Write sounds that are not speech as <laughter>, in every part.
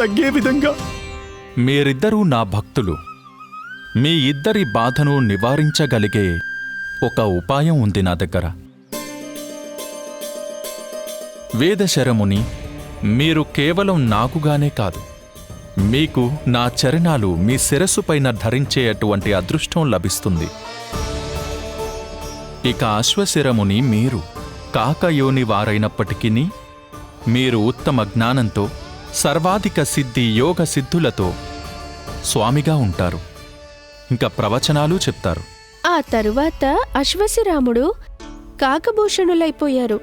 తగ్గే విధంగా. మీరిద్దరూ నా భక్తులు. మీ ఇద్దరి బాధను నివారించగలిగే ఒక ఉపాయం ఉంది నా దగ్గర. వేదశరముని మీరు కేవలం నాకుగానే కాదు మీకు నా చరణాలు మీ శిరస్సుపైన ధరించే అటువంటి అదృష్టం లభిస్తుంది. ఇక అశ్వశిరముని మీరు కాకయోని వారైనప్పటికీ మీరు ఉత్తమ జ్ఞానంతో సర్వాధిక సిద్ధి యోగ సిద్ధులతో స్వామిగా ఉంటారు. ఇంకా ప్రవచనాలు చెప్తారు. ఆ తరువాత అశ్వశిరాముడు కాకభూషణులైపోయారు.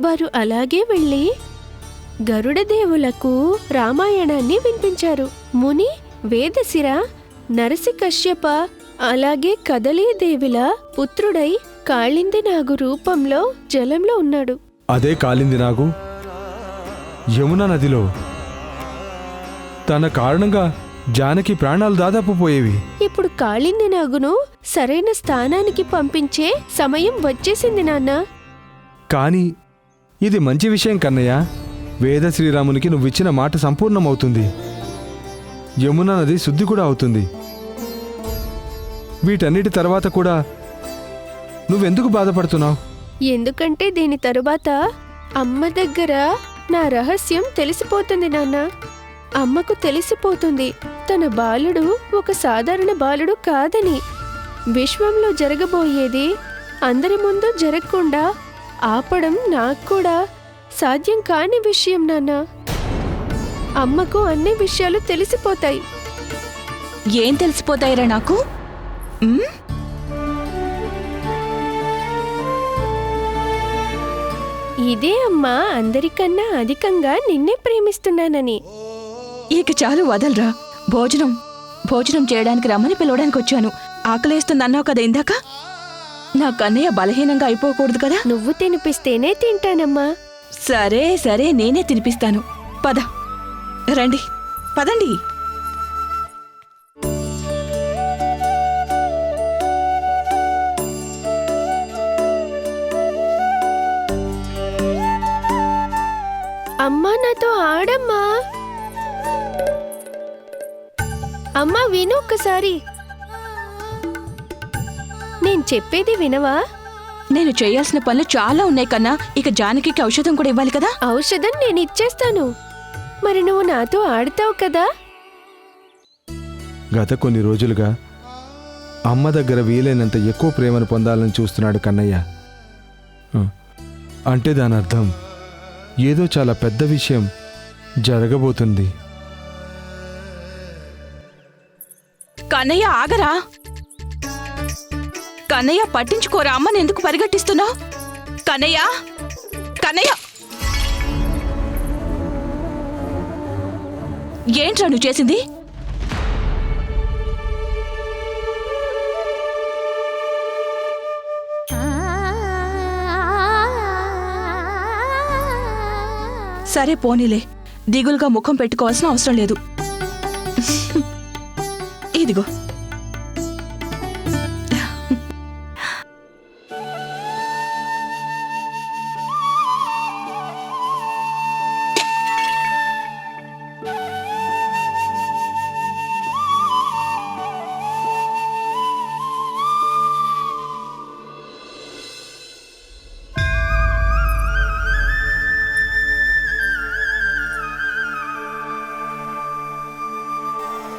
వారు అలాగే వెళ్ళి గరుడదేవులకు రామాయణాన్ని వినిపించారు. ముని వేదశిర నరసి కశ్యప అలాగే కదలీదేవిల పుత్రుడై కాళింది నాగు రూపంలో జలంలో ఉన్నాడు. అదే కాలింది నాగు యమున నదిలో తన కారణంగా జానకి ప్రాణాలు దాదాపు పోయేవి. ఇప్పుడు కాళింది నాగును సరైన స్థానానికి పంపించే సమయం వచ్చేసింది నాన్న. కానీ ఇది మంచి విషయం కన్నయ్య. వేద శ్రీరామునికి నువ్విచ్చిన మాట సంపూర్ణమవుతుంది. యమున నది శుద్ధి కూడా అవుతుంది. వీటన్నిటి తర్వాత కూడా నువ్వెందుకు బాధపడుతున్నావు? ఎందుకంటే దీని తరువాత అమ్మ దగ్గర నా రహస్యం తెలిసిపోతుంది నాన్న. అమ్మకు తెలిసిపోతుంది. తన బాలుడు ఒక సాధారణ బాలుడు కాదని. విశ్వంలో జరగబోయేది అందరి ముందు జరగకుండా ఆపడం నాకు కూడా సాధ్యం కాని విషయం నాన్న. అమ్మకు అన్ని విషయాలు తెలిసిపోతాయి. ఏం తెలిసిపోతాయిరా నాకు? ఉమ్, ఇదే అమ్మా అందరికన్నా అధికంగా నిన్నే ప్రేమిస్తున్నానని. ఇక చాలు వదలరా. భోజనం. భోజనం చేయడానికి రమ్మని పిలవడానికి వచ్చాను. ఆకలేస్తుంది అన్నావు కదా ఇందాక? నా కన్నయ్య బలహీనంగా అయిపోకూడదు కదా? నువ్వు తినిపిస్తేనే తింటానమ్మా. సరే సరే నేనే తినిపిస్తాను. పద. రండి. పదండి. అమ్మా నాతో ఆడమ్మా. అమ్మా విను ఒక్కసారి. నేను చెప్పేది వినవా? నేను చేయాల్సిన పనులు చాలా ఉన్నాయి కన్నా ఇక జానకి ఔషధం కూడా ఇవ్వాలి కదా? ఔషధం నేను ఇచ్చేస్తాను. మరి నువ్వు నాతో ఆడతావు కదా? గత కొన్ని రోజులుగా అమ్మ దగ్గర వీలైనంత ఎక్కువ ప్రేమను పొందాలని చూస్తున్నాడు కన్నయ్య. అంటే దాని అర్థం ఏదో చాలా పెద్ద విషయం జరగబోతుంది. కన్నయ్య ఆగరా? కన్నయ్య పట్టించుకోరా అమ్మని ఎందుకు పరిగెట్టిస్తున్నావు కన్నయ్య? కన్నయ్య! ఏంట్రా నువ్వు చేసింది? సరే పోనీలే. దిగులుగా ముఖం పెట్టుకోవాల్సిన అవసరం లేదు. ఇదిగో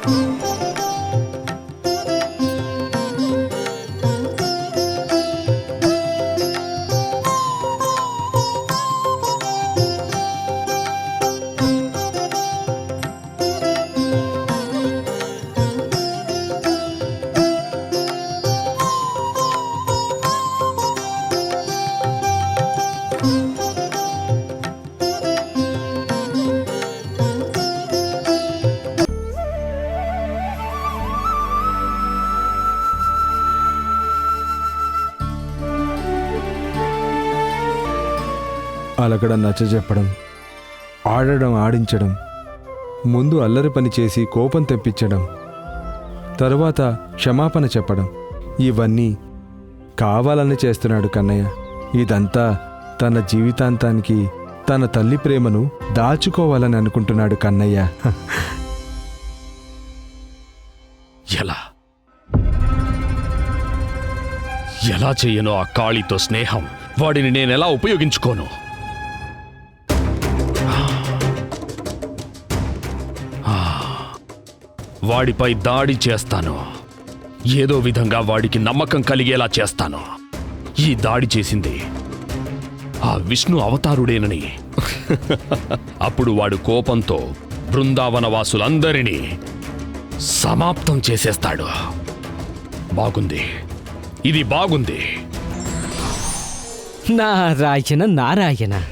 どんどんどん。అక్కడ నచ్చజెప్పడం ఆడడం ఆడించడం ముందు అల్లరి పని చేసి కోపం తెప్పించడం తరువాత క్షమాపణ చెప్పడం. ఇవన్నీ కావాలని చేస్తున్నాడు కన్నయ్య. ఇదంతా తన జీవితాంతానికి తన తల్లి ప్రేమను దాచుకోవాలని అనుకుంటున్నాడు కన్నయ్య. <laughs> ఎలా? ఎలా చెయ్యను ఆ కాళీతో స్నేహం? వాడిని నేనెలా ఉపయోగించుకోను? వాడిపై దాడి చేస్తాను. ఏదో విధంగా వాడికి నమ్మకం కలిగేలా చేస్తాను. ఈ దాడి చేసింది ఆ విష్ణు అవతారుడేనని. అప్పుడు వాడు కోపంతో బృందావన వాసులందరినీ సమాప్తం చేసేస్తాడు. బాగుంది. ఇది బాగుంది. నారాయణ నారాయణ.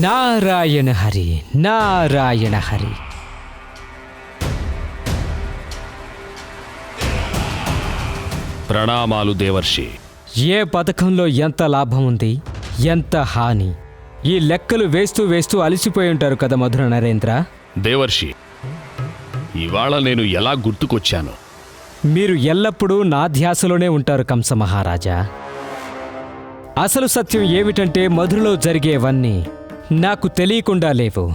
నారాయణ హరి నారాయణ హరి. ప్రణామాలు దేవర్షి. ఏ పథకంలో ఎంత లాభం ఉంది ఎంత హాని? ఈ లెక్కలు వేస్తూ వేస్తూ అలసిపోయి ఉంటారు కదా మధుర నరేంద్ర. దేవర్షి ఇవాళ నేను ఎలా గుర్తుకొచ్చాను? మీరు ఎల్లప్పుడూ నా ధ్యాసలోనే ఉంటారు కంస మహారాజా. అసలు సత్యం ఏమిటంటే మధురలో జరిగేవన్నీ నాకు తెలియకుండా లేవు.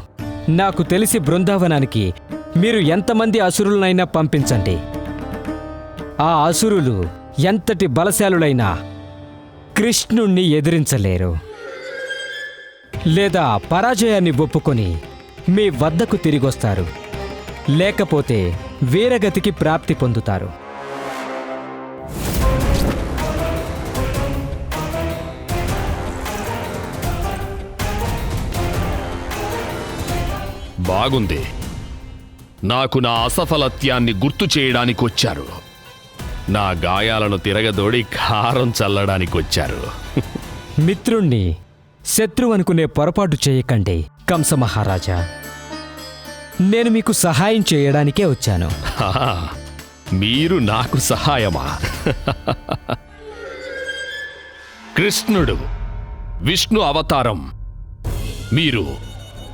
నాకు తెలిసి బృందావనానికి మీరు ఎంతమంది అసురులనైనా పంపించండి. ఆ అసురులు ఎంతటి బలశాలులైనా కృష్ణుణ్ణి ఎదిరించలేరు. లేదా పరాజయాన్ని ఒప్పుకొని మీ వద్దకు తిరిగొస్తారు. లేకపోతే వీరగతికి ప్రాప్తి పొందుతారు. బాగుంది. నాకు నా అసఫలత్యాన్ని గుర్తు చేయడానికి వచ్చారు. నా గాయాలను తిరగదోడి కారం చల్లడానికి వచ్చారు. మిత్రుణ్ణి శత్రువు అనుకునే పొరపాటు చేయకండి కంస మహారాజా నేను మీకు సహాయం చేయడానికే వచ్చాను. మీరు నాకు సహాయమా? కృష్ణుడు విష్ణు అవతారం. మీరు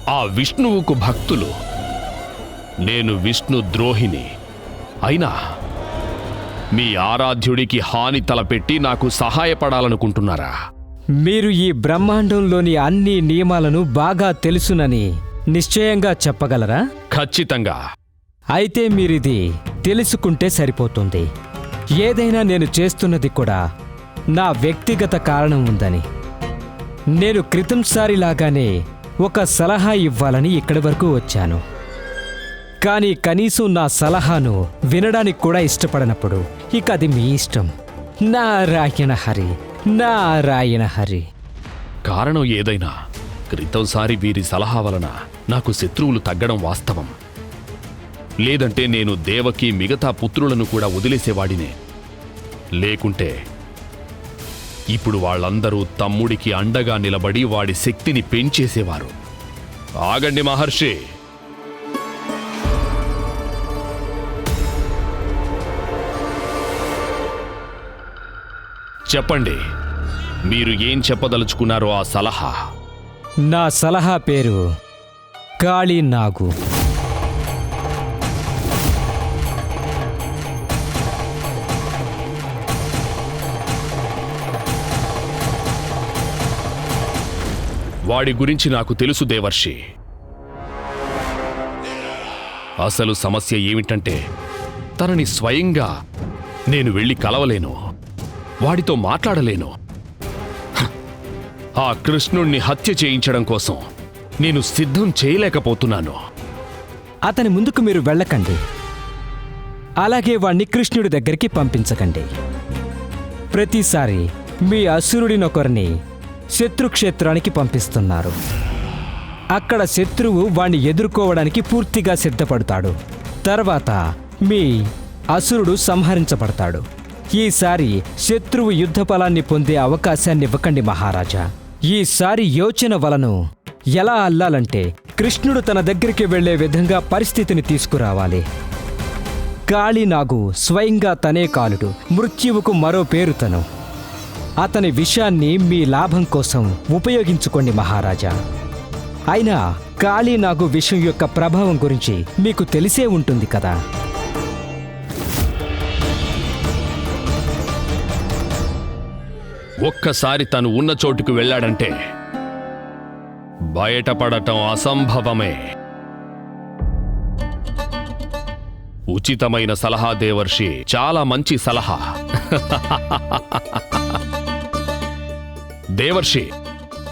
ఆ విష్ణువుకు భక్తులు. నేను విష్ణు ద్రోహిని. అయినా మీ ఆరాధ్యుడికి హాని తలపెట్టి నాకు సహాయపడాలనుకుంటున్నారా? మీరు ఈ బ్రహ్మాండంలోని అన్ని నియమాలను బాగా తెలుసునని నిశ్చయంగా చెప్పగలరా? ఖచ్చితంగా. అయితే మీరిది తెలుసుకుంటే సరిపోతుంది. ఏదైనా నేను చేస్తున్నది కూడా నా వ్యక్తిగత కారణం ఉందని. నేను క్రితంసారిలాగానే ఒక సలహా ఇవ్వాలని ఇక్కడి వరకు వచ్చాను. కానీ కనీసం నా సలహాను వినడానికి కూడా ఇష్టపడనప్పుడు ఇక అది మీ ఇష్టం. నారాయణ హరి నారాయణ హరి. కారణం ఏదైనా క్రితంసారి వీరి సలహా వలన నాకు శత్రువులు తగ్గడం వాస్తవం. లేదంటే నేను దేవకి మిగతా పుత్రులను కూడా వదిలేసేవాడినే. లేకుంటే ఇప్పుడు వాళ్ళందరూ తమ్ముడికి అండగా నిలబడి వాడి శక్తిని పెంచేసేవారు. ఆగండి మహర్షి. చెప్పండి మీరు ఏం చెప్పదలుచుకున్నారో ఆ సలహా? నా సలహా పేరు కాళీ వాడి గురించి నాకు తెలుసు దేవర్షి. అసలు సమస్య ఏమిటంటే తనని స్వయంగా నేను వెళ్ళి కలవలేను వాడితో మాట్లాడలేను. ఆ కృష్ణుణ్ణి హత్య చేయించడం కోసం నేను సిద్ధం చేయలేకపోతున్నాను. అతని ముందుకు మీరు వెళ్ళకండి. అలాగే వాణ్ణి కృష్ణుడి దగ్గరికి పంపించకండి. ప్రతిసారి మీ అసురుడినొకరిని శత్రుక్షేత్రానికి పంపిస్తున్నారు. అక్కడ శత్రువు వాణ్ణి ఎదుర్కోవడానికి పూర్తిగా సిద్ధపడతాడు. తర్వాత మీ అసురుడు సంహరించబడతాడు. ఈసారి శత్రువు యుద్ధ ఫలాన్ని పొందే అవకాశాన్ని ఇవ్వకండి మహారాజా. ఈసారి యోచన వలను ఎలా అల్లాలంటే కృష్ణుడు తన దగ్గరికి వెళ్ళే విధంగా పరిస్థితిని తీసుకురావాలి. కాళీనాగు స్వయంగా తనే కాలుడు మృత్యువుకు మరో పేరు తను. అతని విషయాన్ని మీ లాభం కోసం ఉపయోగించుకోండి మహారాజా. అయినా కాళీ నాగు విషయం యొక్క ప్రభావం గురించి మీకు తెలిసే ఉంటుంది కదా. ఒక్కసారి తను ఉన్న చోటుకు వెళ్ళాడంటే బయటపడటం అసంభవమే. ఉచితమైన సలహా దేవర్షి చాలా మంచి సలహా. <laughs> దేవర్షి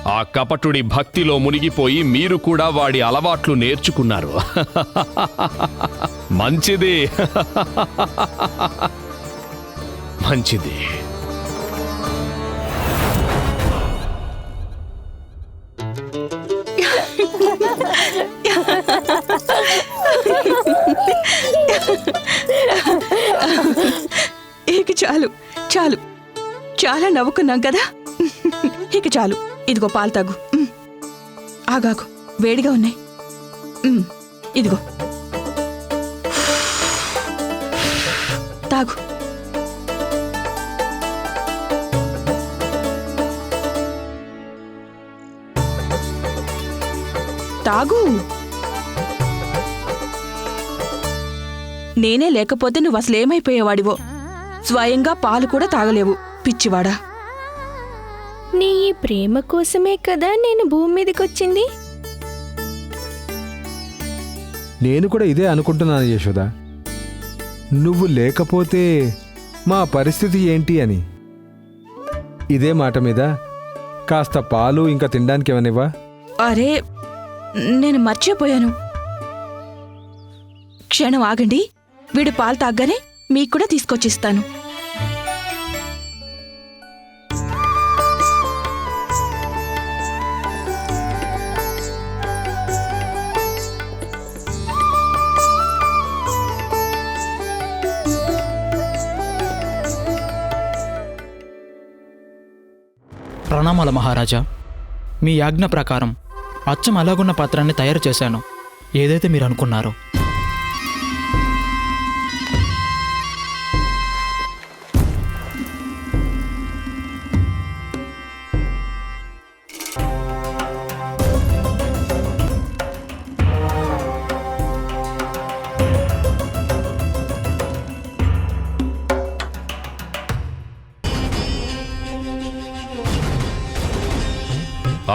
ఆ కపటుడి భక్తిలో మునిగిపోయి మీరు కూడా వాడి అలవాట్లు నేర్చుకున్నారు. <laughs> మంచిది. <laughs> మంచిది. ఇక చాలు చాలు. చాలా నవ్వుకున్నాం కదా? ఇక చాలు. ఇదిగో పాలు తాగు. ఆగాకు. వేడిగా ఉన్నాయి. ఇదిగో. తాగు. తాగు. నేనే లేకపోతే నువ్వు అసలేమైపోయేవాడివో. స్వయంగా పాలు కూడా తాగలేవు. పిచ్చివాడా. నీ ప్రేమ కోసమే కదా నేను భూమి మీదకి వచ్చింది నేను కూడా ఇదే అనుకుంటున్నాను యశోద. నువ్వు లేకపోతే మా పరిస్థితి ఏంటి అని. ఇదే మాట మీద కాస్త పాలు ఇంకా తినడానికి ఏమనివ్వా? అరే నేను మర్చిపోయాను. క్షణం ఆగండి వీడు పాలు తాగ్గానే మీకు కూడా తీసుకొచ్చిస్తాను. ప్రణామాల మహారాజా మీ యాజ్ఞ ప్రకారం అచ్చం అలాగున్న పత్రాన్ని తయారు చేశాను. ఏదైతే మీరు అనుకున్నారో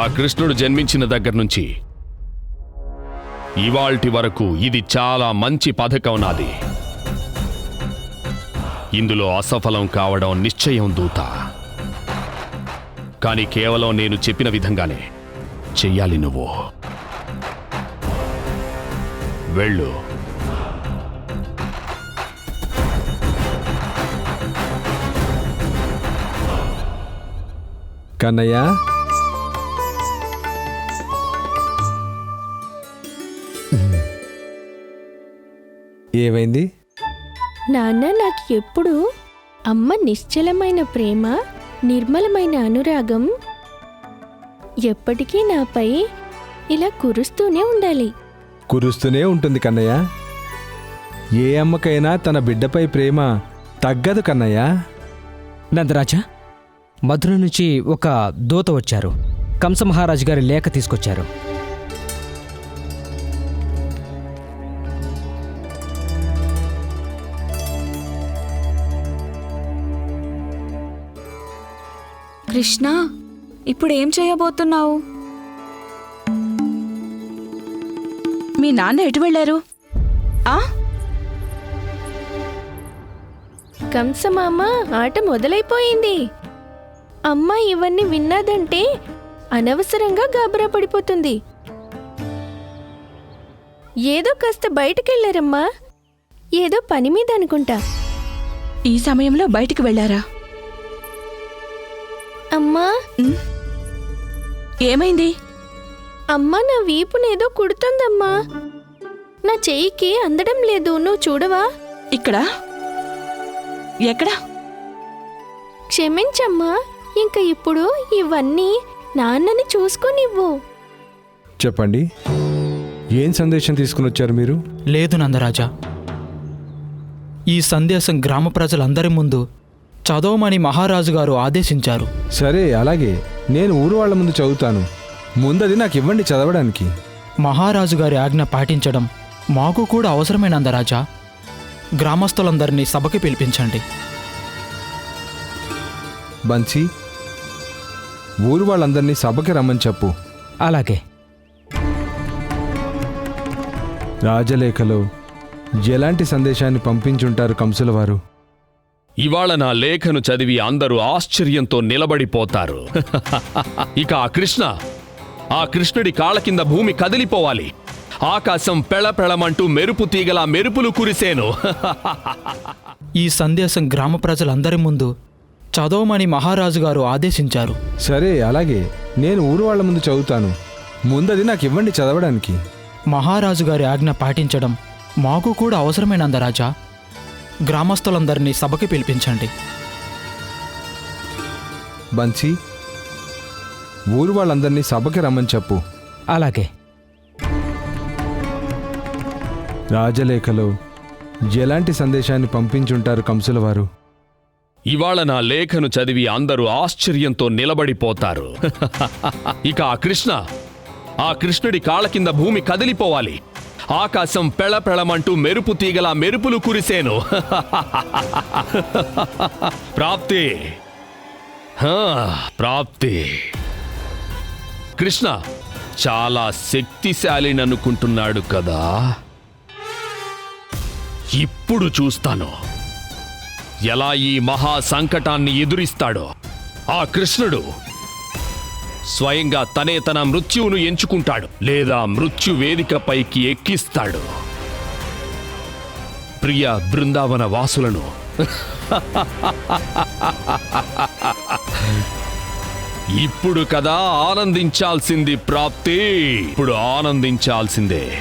కృష్ణుడు జన్మించిన దగ్గర నుంచి ఇవాల్టి వరకు ఇది చాలా మంచి పథకం నాది. ఇందులో అసఫలం కావడం నిశ్చయం దూత. కానీ కేవలం నేను చెప్పిన విధంగానే చెయ్యాలి నువ్వు. వెళ్ళు. కన్నయ్య? ఏమైంది? నాన్న నాకు ఎప్పుడు అమ్మ నిశ్చలమైన ప్రేమ నిర్మలమైన అనురాగం ఎప్పటికీ నాపై ఇలా కురుస్తూనే ఉండాలి. కురుస్తూనే ఉంటుంది కన్నయ్య. ఏ అమ్మకైనా తన బిడ్డపై ప్రేమ తగ్గదు కన్నయ్య. నందరాజా మధుర నుంచి ఒక దూత వచ్చారు. కంస మహారాజు గారి లేఖ తీసుకొచ్చారు. కృష్ణ ఇప్పుడు ఏం చేయబోతున్నావు? మీ నాన్న ఎటు వెళ్ళారు? ఆ? కంసమామ ఆట మొదలైపోయింది. అమ్మ ఇవన్నీ విన్నదంటే అనవసరంగా గాబరా పడిపోతుంది. ఏదో కాస్త బయటకెళ్ళారమ్మా. ఏదో పని మీద అనుకుంటా. ఈ సమయంలో బయటికి వెళ్ళారా? అమ్మా. ఏమైంది? అమ్మా నా వీపునేదో కుడుతుందమ్మా. నా చెయ్యికి అందడం లేదు నువ్వు చూడవా? ఇక్కడ? ఎక్కడా? క్షమించమ్మా ఇంక ఇప్పుడు ఇవన్నీ నాన్నని చూసుకోనివ్వు. చెప్పండి ఏం సందేశం తీసుకుని వచ్చారు మీరు? లేదు నందరాజా. ఈ సందేశం గ్రామ ప్రజలందరి ముందు చదవమని మహారాజు గారు ఆదేశించారు. సరే అలాగే. నేను ఊరు వాళ్ళ ముందు చదువుతాను. ముందది నాకు ఇవ్వండి చదవడానికి. మహారాజు గారి ఆజ్ఞ పాటించడం మాకు కూడా అవసరమేనంద రాజా. గ్రామస్తులందరినీ సభకి పిలిపించండి. బన్సీ ఊరు వాళ్ళందరినీ సభకి రమ్మని చెప్పు. అలాగే. రాజలేఖలో ఎలాంటి సందేశాన్ని పంపించుంటారు కంసుల వారు ఇవాళ నా లేఖను చదివి అందరూ ఆశ్చర్యంతో నిలబడిపోతారు. <laughs> ఇక ఆ కృష్ణ ఆ కృష్ణుడి కాళ్ళ కింద భూమి కదిలిపోవాలి. ఆకాశం పెళపెళమంటూ మెరుపు తీగల మెరుపులు కురిసేను. <laughs> ఈ సందేశం గ్రామ ప్రజలందరి ముందు చదవమని మహారాజు గారు ఆదేశించారు. సరే అలాగే. నేను ఊరు వాళ్ళ ముందు చదువుతాను. ముందది నాకు ఇవ్వండి చదవడానికి. మహారాజు గారి ఆజ్ఞ పాటించడం మాకు కూడా అవసరమేనంద రాజా గ్రామస్తులందరినీ సభకి పిలిపించండి. బన్సీ ఊరు వాళ్ళందరినీ సభకి రమ్మని చెప్పు. అలాగే. రాజలేఖలో ఎలాంటి సందేశాన్ని పంపించుంటారు కంసుల వారు ఇవాళ నా లేఖను చదివి అందరూ ఆశ్చర్యంతో నిలబడిపోతారు. <laughs> ఇక ఆ కృష్ణ ఆ కృష్ణుడి కాళ్ళ కింద భూమి కదిలిపోవాలి. ఆకాశం పెళపెళమంటూ మెరుపు తీగల మెరుపులు కురిసేను. ప్రాప్తి. ప్రాప్తి. కృష్ణ చాలా శక్తిశాలిననుకుంటున్నాడు కదా. ఇప్పుడు చూస్తాను. ఎలా ఈ మహా సంకటాన్ని ఎదురిస్తాడో. ఆ కృష్ణుడు స్వయంగా తనే తన మృత్యువును ఎంచుకుంటాడు లేదా మృత్యు వేదికపైకి ఎక్కిస్తాడు. ప్రియ బృందావన వాసులను. ఇప్పుడు కదా ఆనందించాల్సింది ప్రాప్తి. ఇప్పుడు ఆనందించాల్సిందే.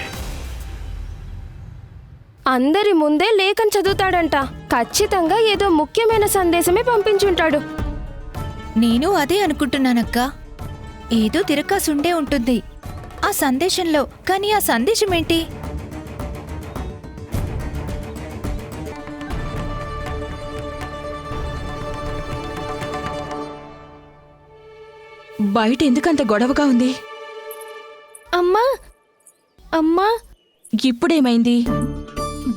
అందరి ముందే లేఖను చదువుతాడంట. ఖచ్చితంగా ఏదో ముఖ్యమైన సందేశమే పంపించుంటాడు. నేను అదే అనుకుంటున్నానక్క. ఏదో తిరకాసుండే ఉంటుంది. ఆ సందేశంలో కానీ ఆ సందేశం ఏంటి బయట ఎందుకంత గొడవగా ఉంది? అమ్మా! అమ్మా! ఇప్పుడేమైంది?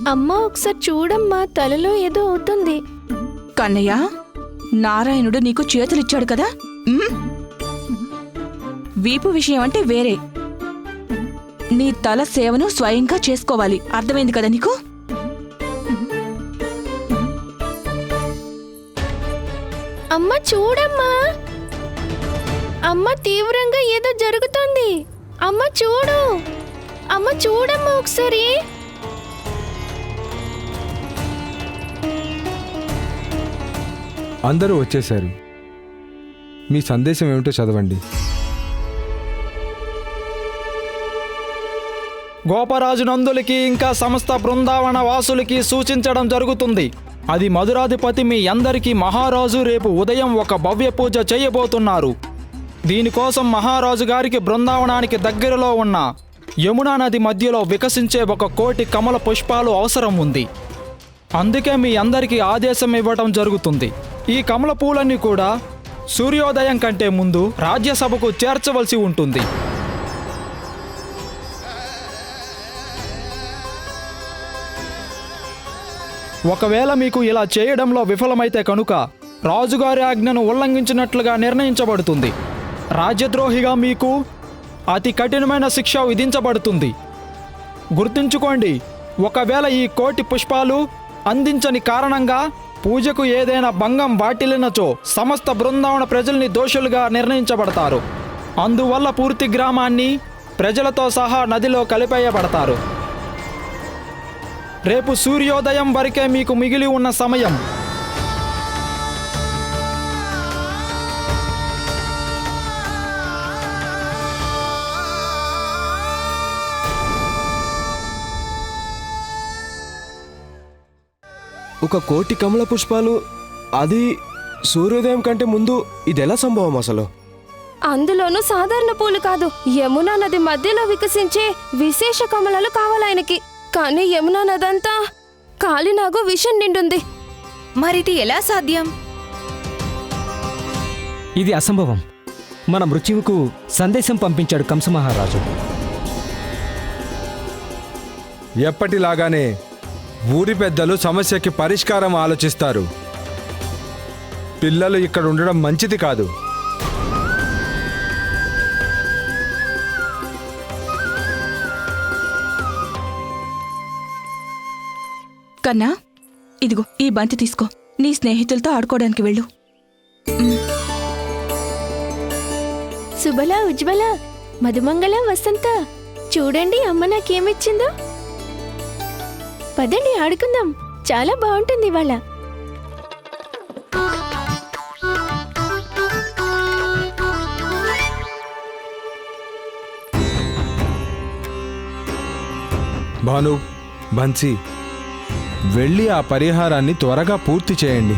అమ్మా ఒకసారి చూడమ్మా తలలో ఏదో అవుతుంది. కన్నయ్య నారాయణుడు నీకు చేతులిచ్చాడు కదా? ఉమ్? వీపు విషయం అంటే వేరే. నీ తల సేవను స్వయంగా చేసుకోవాలి. అర్థమైంది కదా నీకు? అమ్మ చూడమ్మా. అమ్మ తీవ్రంగా ఏదో జరుగుతోంది. అమ్మ చూడు. అమ్మ చూడమ్మా ఒకసారి. అందరూ వచ్చేశారు. మీ సందేశం ఏమిటో చదవండి. గోపరాజు నందులకి ఇంకా సమస్త బృందావన వాసులకి సూచించడం జరుగుతుంది. అది మధురాధిపతి మీ అందరికీ మహారాజు రేపు ఉదయం ఒక భవ్య పూజ చేయబోతున్నారు. దీనికోసం మహారాజు గారికి బృందావనానికి దగ్గరలో ఉన్న యమునా నది మధ్యలో వికసించే ఒక కోటి కమల పుష్పాలు అవసరం ఉంది. అందుకే మీ అందరికీ ఆదేశం ఇవ్వటం జరుగుతుంది. ఈ కమల పూలన్నీ కూడా సూర్యోదయం కంటే ముందు రాజ్యసభకు చేర్చవలసి ఉంటుంది. ఒకవేళ మీకు ఇలా చేయడంలో విఫలమైతే కనుక రాజుగారి ఆజ్ఞను ఉల్లంఘించినట్లుగా నిర్ణయించబడుతుంది. రాజ్యద్రోహిగా మీకు అతి కఠినమైన శిక్ష విధించబడుతుంది. గుర్తుంచుకోండి ఒకవేళ ఈ కోటి పుష్పాలు అందించని కారణంగా పూజకు ఏదైనా భంగం వాటిల్లినచో సమస్త బృందావన ప్రజల్ని దోషులుగా నిర్ణయించబడతారు. అందువల్ల పూర్తి గ్రామాన్ని ప్రజలతో సహా నదిలో కలిపేయబడతారు. రేపు సూర్యోదయం వరకే మీకు మిగిలి ఉన్న సమయం. ఒక కోటి కమల పుష్పాలు అది సూర్యోదయం కంటే ముందు ఇదెలా సంభవం అసలు? అందులోనూ సాధారణ పూలు కాదు యమునా నది మధ్యలో వికసించే విశేష కమలాలు కావాలాయనకి కానీ యమునా నదంతా కాలినాగు విషం నిండుంది. మరిది ఎలా సాధ్యం? ఇది అసంభవం. మన మృత్యువుకు సందేశం పంపించాడు కంసమహారాజు. ఎప్పటిలాగానే ఊరి పెద్దలు సమస్యకి పరిష్కారం ఆలోచిస్తారు. పిల్లలు ఇక్కడ ఉండడం మంచిది కాదు. కన్నా ఇదిగో ఈ బంతి తీసుకో. నీ స్నేహితులతో ఆడుకోవడానికి వెళ్ళు. శుభల ఉజ్వల మధుమంగళ వసంత చూడండి అమ్మ నాకేమిచ్చిందో. పదండి ఆడుకుందాం. చాలా బాగుంటుంది ఇవాళ. భాను బన్సీ వెళ్ళి ఆ పరిహారాన్ని త్వరగా పూర్తి చేయండి.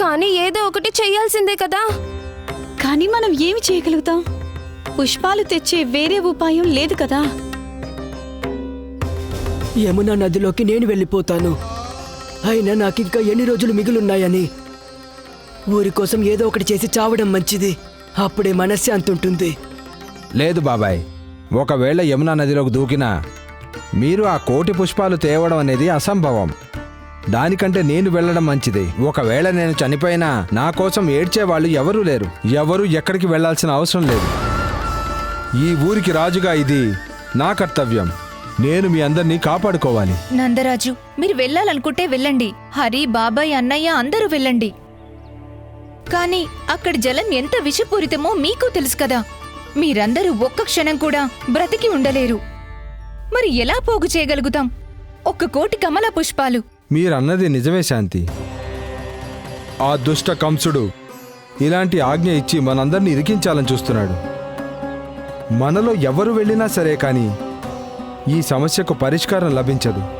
కానీ ఏదో ఒకటి చెయ్యాల్సిందే కదా. కానీ మనం ఏమి చేయగలుగుతాం? పుష్పాలు తెచ్చే వేరే ఉపాయం లేదు కదా. యమునా నదిలోకి నేను వెళ్ళిపోతాను. అయినా నాకింకా ఎన్ని రోజులు మిగులున్నాయని. ఊరి కోసం ఏదో ఒకటి చేసి చావడం మంచిది. అప్పుడే మనశ్శాంతి ఉంటుంది. లేదు బాబాయ్. ఒకవేళ యమునా నదిలోకి దూకినా మీరు ఆ కోటి పుష్పాలు తేవడం అనేది అసంభవం. దానికంటే నేను వెళ్ళడం మంచిది. ఒకవేళ నేను చనిపోయినా నా కోసం ఏడ్చే వాళ్ళు ఎవరూ లేరు. ఎవరు ఎక్కడికి వెళ్ళాల్సిన అవసరం లేదు. ఈ ఊరికి రాజుగా ఇది నా కర్తవ్యం. నేను మీ అందరినీ కాపాడుకోవాలి. నందరాజు మీరు వెళ్ళాలనుకుంటే వెళ్ళండి. హరి బాబాయ్ అన్నయ్య అందరూ వెళ్ళండి. కానీ అక్కడ జలం ఎంత విషపూరితమో మీకు తెలుసు కదా. మీరందరూ ఒక్క క్షణం కూడా బ్రతికి ఉండలేరు. మరి ఎలా పోగు చేయగలుగుతాం? ఒక్క కోటి కమల పుష్పాలు. మీరన్నది నిజమే శాంతి. ఆ దుష్ట కంసుడు ఇలాంటి ఆజ్ఞ ఇచ్చి మనందరినీ ఇరికించాలని చూస్తున్నాడు. మనలో ఎవరు వెళ్ళినా సరే కానీ ఈ సమస్యకు పరిష్కారం లభించదు.